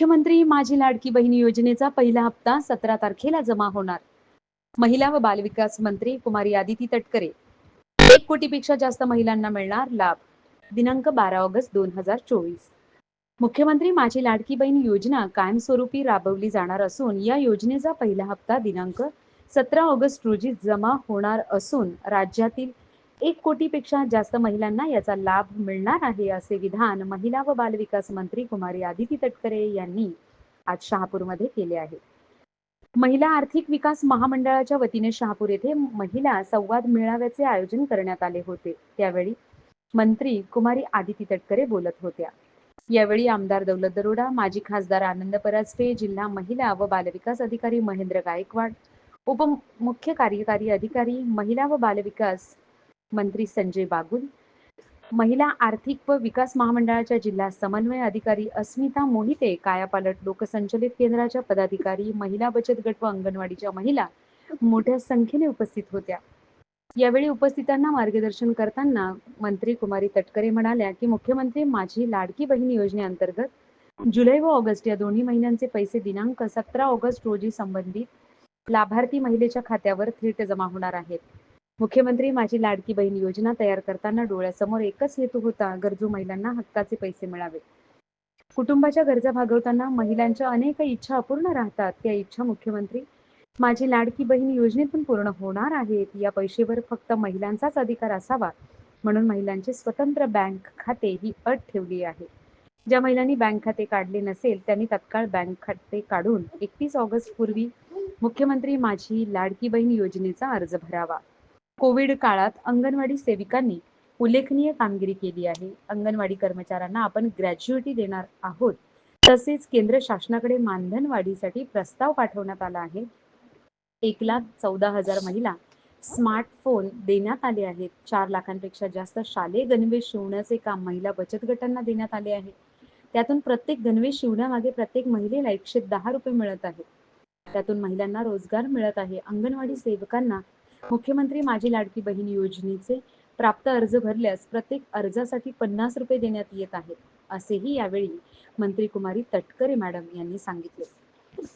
मुख्यमंत्री माझी लाडकी बहीण योजनेचा पहिला हप्ता सतरा तारखेला जमा होणार. महिला व बालविकास मंत्री कुमारी आदिती तटकरे. एक कोटीपेक्षा जास्त महिलांना मिळणार लाभ. दिनांक बारा ऑगस्ट दोन हजार चोवीस. मुख्यमंत्री माझी लाडकी बहीण योजना कायमस्वरूपी राबवली जाणार असून या योजनेचा पहिला हप्ता दिनांक सतरा ऑगस्ट रोजी जमा होणार असून राज्यातील एक कोटीपेक्षा जास्त महिलांना याचा लाभ मिळणार आहे असे विधान महिला व बालविकास मंत्री कुमारी आदिती तटकरे यांनी आज शहापूरमध्ये केले आहे. महिला आर्थिक विकास महामंडळाच्या वतीने शहापूर येथे महिला संवाद मेळाव्याचे आयोजन करण्यात आले होते. त्यावेळी मंत्री कुमारी आदिती तटकरे बोलत होत्या. यावेळी आमदार दौलत दरोडा माजी खासदार आनंद परास्पे जिल्हा महिला व बालविकास अधिकारी महेंद्र गायकवाड उपमुख्य कार्यकारी अधिकारी महिला व बालविकास मंत्री संजय बागुल महिला आर्थिक व विकास महामंडळाच्या जिल्हा समन्वय अधिकारी अस्मिता मोहिते कायापालट लोकसंचलित केंद्राच्या पदाधिकारी महिला बचत गट व अंगणवाडीच्या महिला मोठ्या संख्येने उपस्थित होत्या. यावेळी उपस्थितांना मार्गदर्शन करताना मंत्री कुमारी तटकरे म्हणाल्या की मुख्यमंत्री माझी लाडकी बहीण योजनेअंतर्गत जुलै व ऑगस्ट या दोन्ही महिन्यांचे पैसे दिनांक सतरा ऑगस्ट रोजी संबंधित लाभार्थी महिलेच्या खात्यावर थेट जमा होणार आहेत. मुख्यमंत्री माझी लाडकी बहीण योजना तयार करताना डोळ्यासमोर एकच हेतू होता गरजू महिलांना हक्काचे पैसे मिळावे. कुटुंबाच्या गरजा भागवताना महिलांच्या अनेक इच्छा अपूर्ण राहतात. त्या इच्छा मुख्यमंत्री माझी लाडकी बहीण योजनेतून पूर्ण होणार आहेत. या पैशेवर फक्त महिलांचाच अधिकार असावा म्हणून महिलांचे स्वतंत्र बँक खाते ही अट ठेवली आहे. ज्या महिलांनी बँक खाते काढले नसेल त्यांनी तत्काळ बँक खाते काढून एकतीस ऑगस्ट पूर्वी मुख्यमंत्री माझी लाडकी बहीण योजनेचा अर्ज भरावा. कोविड काळात अंगणवाडी सेविकांनी उल्लेखनीय कामगिरी केली आहे. अंगणवाडी कर्मचाऱ्यांना आपण ग्रॅज्युएटी देणार आहोत. तसेच केंद्र शासनाकडे मानधन वाढीसाठी प्रस्ताव पाठवण्यात आला आहे. एक लाख चौदा हजार महिला स्मार्टफोन देण्यात आले आहेत. चार लाखांपेक्षा जास्त शालेय गणवेश शिवण्याचे काम महिला बचत गटांना देण्यात आले आहे. त्यातून प्रत्येक गणवेश शिवण्यामागे प्रत्येक महिलेला एकशे दहा रुपये मिळत आहेत. त्यातून महिलांना रोजगार मिळत आहे. अंगणवाडी सेवकांना मुख्यमंत्री माझी लाडकी बहीण योजनेचे प्राप्त अर्ज भरल्यास प्रत्येक अर्जासाठी पन्नास रुपये देण्यात येत आहेत असेही यावेळी मंत्री कुमारी तटकरे मॅडम यांनी सांगितले.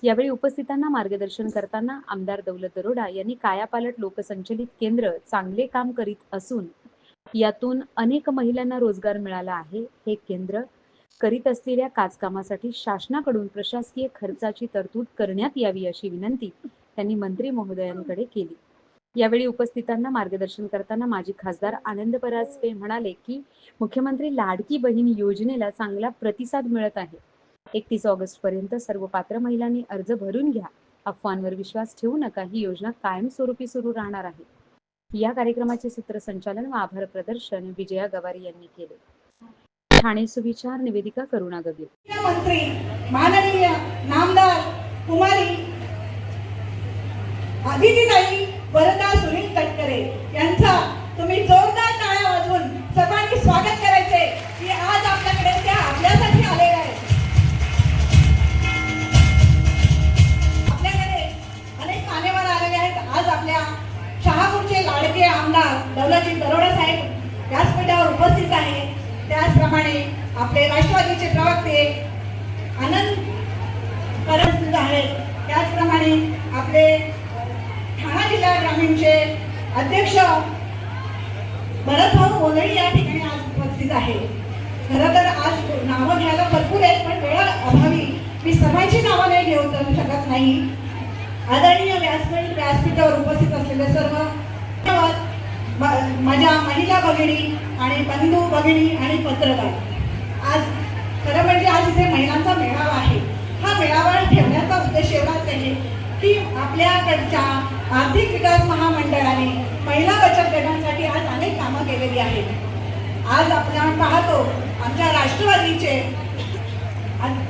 यावेळी उपस्थितांना मार्गदर्शन करताना आमदार दौलत दरोडा यांनी कायापालट लोकसंचलित केंद्र चांगले काम करीत असून यातून अनेक महिलांना रोजगार मिळाला आहे. हे केंद्र करीत असलेल्या काजकामासाठी शासनाकडून प्रशासकीय खर्चाची तरतूद करण्यात यावी अशी विनंती त्यांनी मंत्री महोदयांकडे केली. यावेळी उपस्थितांना मार्गदर्शन करताना माजी खासदार आनंद परास्पे म्हणाले की मुख्यमंत्री लाडकी बहीण योजनेला चांगला प्रतिसाद मिळत आहे. एकतीस ऑगस्ट पर्यंत सर्व पात्र महिलांनी अर्ज भरून घ्या. अफवांवर विश्वास ठेवू नका. ही योजना कायमस्वरूपी सुरू राहणार आहे. या कार्यक्रमाचे सूत्रसंचालन व आभार प्रदर्शन विजया गवारी यांनी केले. ठाणे सुविचार निवेदिका करुणा गवी मंत्री माननीय नामदार कुमारी आदितीताई वरदा सुनील तटकरे यांचा तुम्ही जो जिल्हा अध्यक्ष भरतभाऊ मोदळी या ठिकाणी आज उपस्थित आहे. खरं तर आज नावं घ्यायला भरपूर आहेत पण वेळा अभावी मी सर्वांची नावं नाही घेऊ जाऊ शकत नाही. आदरणीय व्यासपीठ व्यासपीठावर उपस्थित असलेले सर्व माझ्या महिला भगिनी आणि बंधू भगिनी आणि पत्रकार. आज खरं म्हणजे आज इथे महिलांचा मेळावा आहे. हा मेळावा ठेवण्याचा उद्देश एवढाच आहे की आपल्याकडच्या आर्थिक विकास महामंडळाने महिला बचत गटांसाठी आज अनेक कामं केलेली आहेत. आज आपण पाहतो आमच्या राष्ट्रवादीचे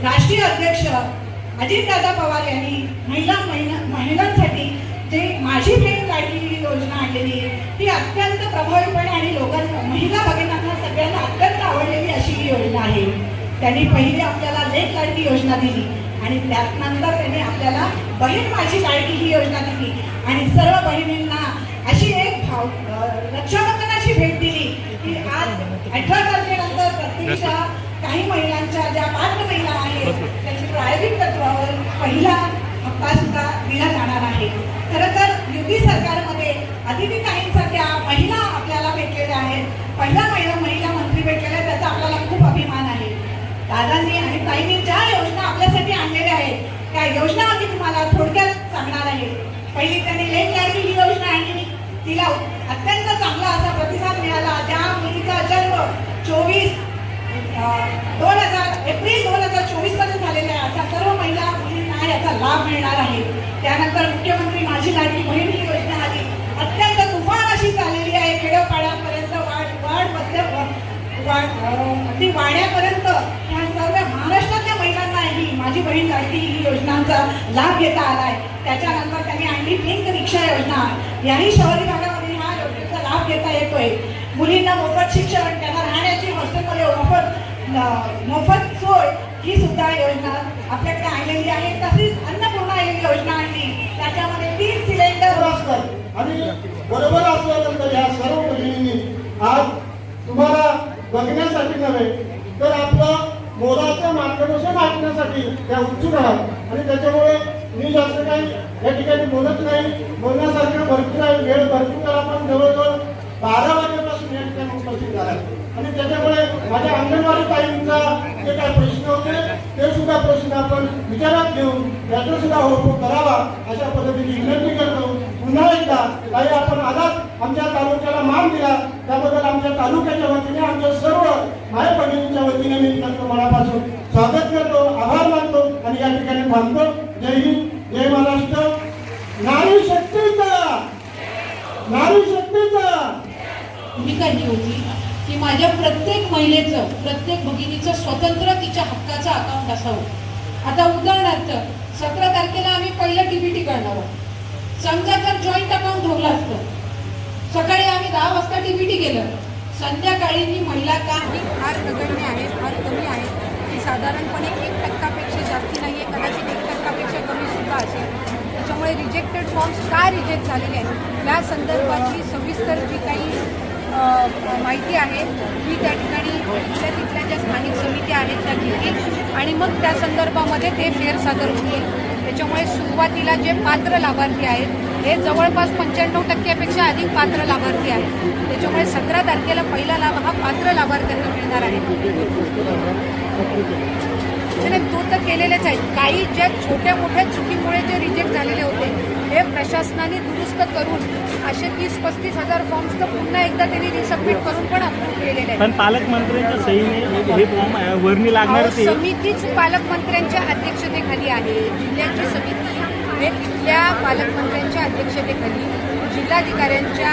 राष्ट्रीय अध्यक्ष अजितदादा पवार यांनी महिला महिलांसाठी जे माझी बहीण काढलेली ही योजना आणलेली आहे ती अत्यंत प्रभावीपणे आणि लोकांना महिला भगिनांना सगळ्यांना अत्यंत आवडलेली अशी ही योजना आहे. त्यांनी पहिली आपल्याला लेख लाडकी योजना दिली. आणि त्यानंतर त्याने आपल्याला बहीण माझी लाडकी ही योजना दिली. आणि सर्व बहिणींना अशी एक भाव रक्षाबंधनाची भेट दिली की आज अठरा तारखेनंतर प्रत्येकच्या काही महिलांच्या ज्या पात्र महिला आहेत त्यांची तत्वावर पहिला हप्ता सुद्धा दिला जाणार आहे. खरं तर युती सरकारमध्ये अतिथी काहींसारख्या महिला आपल्याला भेटलेल्या आहेत पहिला महिला महिला मंत्री भेटलेल्या आहेत, त्याचा आपल्याला खूप अभिमान आहे दादांनी आणि ताईंनी ज्या योजना आपल्यासाठी आणलेल्या आहेत त्या योजना आम्ही तुम्हाला थोडक्यात सांगणार आहे पहिली त्यांनी लेट लाडकी ही योजना आणली तिला अत्यंत चांगला असा प्रतिसाद मिळाला ज्या मुलीचा जन्म चोवीस दोन हजार एप्रिल दोन हजार चोवीसमध्ये झालेला आहे अशा सर्व महिला मुलींना याचा लाभ मिळणार आहे. त्यानंतर मुख्यमंत्री माझी लाडकी बहीण ही योजना आली. अत्यंत तुफान अशी चाललेली आहे. खेडोपाड्यापर्यंत वाढ वाढ बसल्या अगदी वाड्यापर्यंत ह्या सर्व महाराष्ट्रातल्या महिलांनाही माझी बहीण लाडकी ही योजनांचा लाभ घेता आलाय. त्याच्यानंतर त्यांनी आणली पिंक रिक्षा योजना. याही शहरी भागात लाभ घेता येतोय. मुलींना मोफत शिक्षण त्यांना राहण्याची हॉस्टेलमध्ये मोफत मोफत सोय ही सुद्धा योजना आपल्याकडे आणलेली आहे. तशीच अन्नपूर्णा ही योजना आणली त्याच्यामध्ये तीन सिलेंडर असतात आणि बरोबर असल्यानंतर या सर्व मुलींनी आज तुम्हाला बघण्यासाठी नव्हे तर आपलं मोलाचं मार्गदर्शन ऐकण्यासाठी त्या उत्सुक आहात. आणि त्याच्यामुळे मी जास्त काही या ठिकाणी बोलत नाही. बोलण्यासारखं भरपूर आहे. वेळ भरपूर आपण जवळजवळ बारा वाजेपासून या ठिकाणी उपस्थित झाला आणि त्याच्यामुळे माझ्या अंगणवाडी ताईंचा जे काही प्रश्न होते ते सुद्धा प्रश्न आपण विचारात घेऊन याचा सुद्धा होतो करावा अशा पद्धतीने विनंती करतो. पुन्हा एकदा काही आपण आलात आमच्या तालुक्याला मान दिला त्याबद्दल आमच्या तालुक्याच्या वतीने आमच्या सर्व माय भगिनींच्या वतीने मी त्यांचं मनापासून स्वागत करतो आभार मानतो आणि या ठिकाणी थांबतो जय हिंद जय महाराष्ट्र नारी शक्तीचा नारी शक्तीचा भूमिका ही होती की माझ्या प्रत्येक प्रत्येक भगिनीचं स्वतंत्र तिच्या हक्काचं अकाउंट असावं. आता उदाहरणार्थ सतरा तारखेला आम्ही पहिलं टीबीटी करणार आहोत. समजा जर जॉईंट अकाउंट ठेवलं असतं. सकाळी आम्ही दहा वाजता टीबीटी केलं. संध्याकाळी ही महिला का ही फार नगण्य आहे फार कमी आहे ती साधारणपणे एक टक्कापेक्षा जास्ती नाही आहे कदाचित एक टक्कापेक्षा कमी सुद्धा असेल. त्याच्यामुळे रिजेक्टेड फॉर्म्स का रिजेक्ट झालेले आहेत? या संदर्भातली सविस्तर जी काही माहिती आहे की त्या ठिकाणी इथल्या तिथल्या ज्या स्थानिक समित्या आहेत त्या घेतील आणि मग त्या संदर्भामध्ये ते फेरसादर होतील. त्याच्यामुळे सुरुवातीला जे पात्र लाभार्थी आहेत हे जवळपास पंच्याण्णव टक्क्यापेक्षा अधिक पात्र लाभार्थी आहेत. त्याच्यामुळे सतरा तारखेला पहिला लाभ हा पात्र लाभार्थ्यांना मिळणार आहे. म्हणजे तो केलेलेच आहेत. काही ज्या छोट्या मोठ्या चुकीमुळे जे रिजेक्ट झालेले होते हे प्रशासनाने दुरुस्त करून असे तीस पस्तीस हजार फॉर्म्स तर पुन्हा एकदा त्यांनी रिसबमिट करून पण अप्रूव्ह केलेले आहेत. पण पालकमंत्र्यांच्या सहीने हे फॉर्म वर्णी लागणार समितीच पालकमंत्र्यांच्या अध्यक्षतेखाली आहे. जिल्ह्याची समिती हे तिथल्या पालकमंत्र्यांच्या अध्यक्षतेखाली जिल्हाधिकाऱ्यांच्या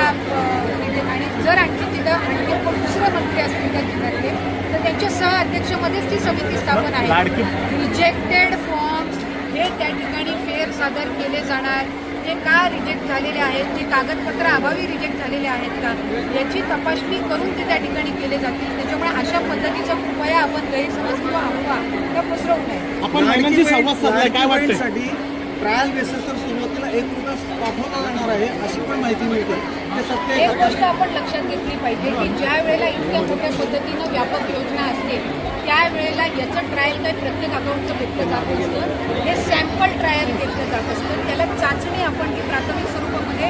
आणि जर आणखी तिथं आणखी कोण दुसरं मंत्री असतील त्या जिल्ह्यातले तर त्यांच्या सह अध्यक्षमध्येच ती समिती स्थापन आहे. लाडकी रिजेक्टेड फॉर्म्स हे त्या ठिकाणी फेर सादर केले जाणार. ते का रिजेक्ट झालेले आहेत? ते कागदपत्र अभावी रिजेक्ट झालेले आहेत का? याची तपासणी करून ते त्या ठिकाणी केले जातील. त्याच्यामुळे अशा पद्धतीचा कृपया आपण गैरसमज किंवा अफवा त्या पसरवू नये. आपण ट्रायल बेसिसवर सुरुवातीला एक रुपया पाठवला जाणार आहे अशी पण माहिती मिळते. ते सत्य आहे एक का? गोष्ट आपण लक्षात घेतली पाहिजे की ज्या वेळेला इतक्या मोठ्या पद्धतीनं व्यापक योजना असते त्यावेळेला याचं ट्रायल काही प्रत्येक अकाउंटचं घेतलं जात नसतं हे सॅम्पल ट्रायल घेतलं जात असतं. त्याला चाचणी आपण ही प्राथमिक स्वरूपामध्ये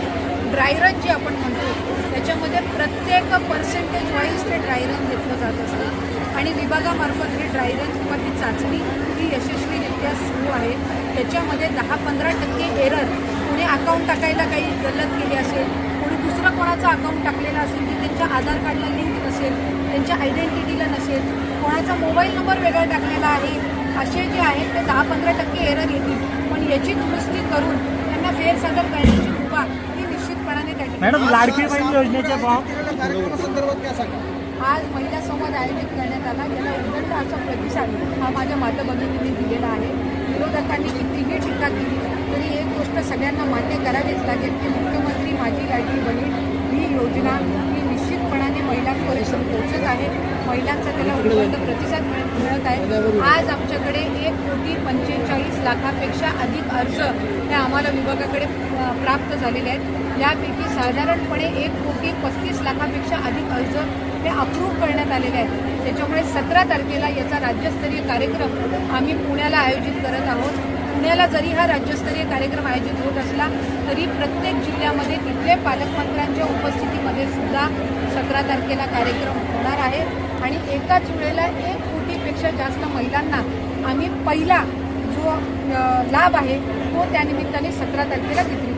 ड्रायरन जे आपण म्हणतो त्याच्यामध्ये प्रत्येक पर्सेंटेज वाईज ते ड्रायरन घेतलं जात असतं. आणि विभागामार्फत हे ड्रायरन किंवा ती चाचणी ही यशस्वीरित्या सुरू आहे. त्याच्यामध्ये दहा पंधरा टक्के एरर कोणी अकाउंट टाकायला काही गल्लत केली असेल कोणी दुसरं कोणाचं अकाउंट टाकलेलं असेल की त्यांच्या आधार कार्डला लिंक नसेल त्यांच्या आयडेंटिटीला नसेल कोणाचा मोबाईल नंबर वेगळा टाकलेला आहे असे जे आहेत ते दहा पंधरा टक्के एरर येतील. पण याची दुरुस्ती करून त्यांना फेरसादर करण्याची मुभा ही निश्चितपणाने त्या ठिकाणी मॅडम लाडकी बहीण योजनेचे फॉर्म केलेल्या कार्यक्रमासंदर्भात काय सांगा? आज महिला संवाद आयोजित करण्यात आला. याला उदंड असा प्रतिसाद हा माझ्या माता भगिनींनी दिलेला आहे. विरोधकांनी कितीही टीका केली तरी एक गोष्ट सगळ्यांना मान्य करावीच लागेल की मुख्यमंत्री माझी लाडकी बहीण ही योजना ही निश्चितपणाने महिलांपर्यंत पोहोचत आहे. महिलांचा त्याला उदंड प्रतिसाद मिळत मिळत आहे. आज आमच्याकडे एक कोटी पंचेचाळीस लाखापेक्षा अधिक अर्ज हे आम्हाला विभागाकडे प्राप्त झालेले आहेत. यापैकी साधारणपणे एक कोटी पस्तीस लाखापेक्षा अधिक अर्ज ते अप्रूव्ह करण्यात आलेले आहेत. त्याच्यामुळे सतरा तारखेला याचा राज्यस्तरीय कार्यक्रम आम्ही पुण्याला आयोजित करत आहोत. पुण्याला जरी हा राज्यस्तरीय कार्यक्रम आयोजित होत असला तरी प्रत्येक जिल्ह्यामध्ये तिथले पालकमंत्र्यांच्या उपस्थितीमध्ये सुद्धा सतरा तारखेला कार्यक्रम होणार आहे. आणि एकाच वेळेला एक कोटीपेक्षा जास्त महिलांना आम्ही पहिला जो लाभ आहे तो त्यानिमित्ताने सतरा तारखेला वितरित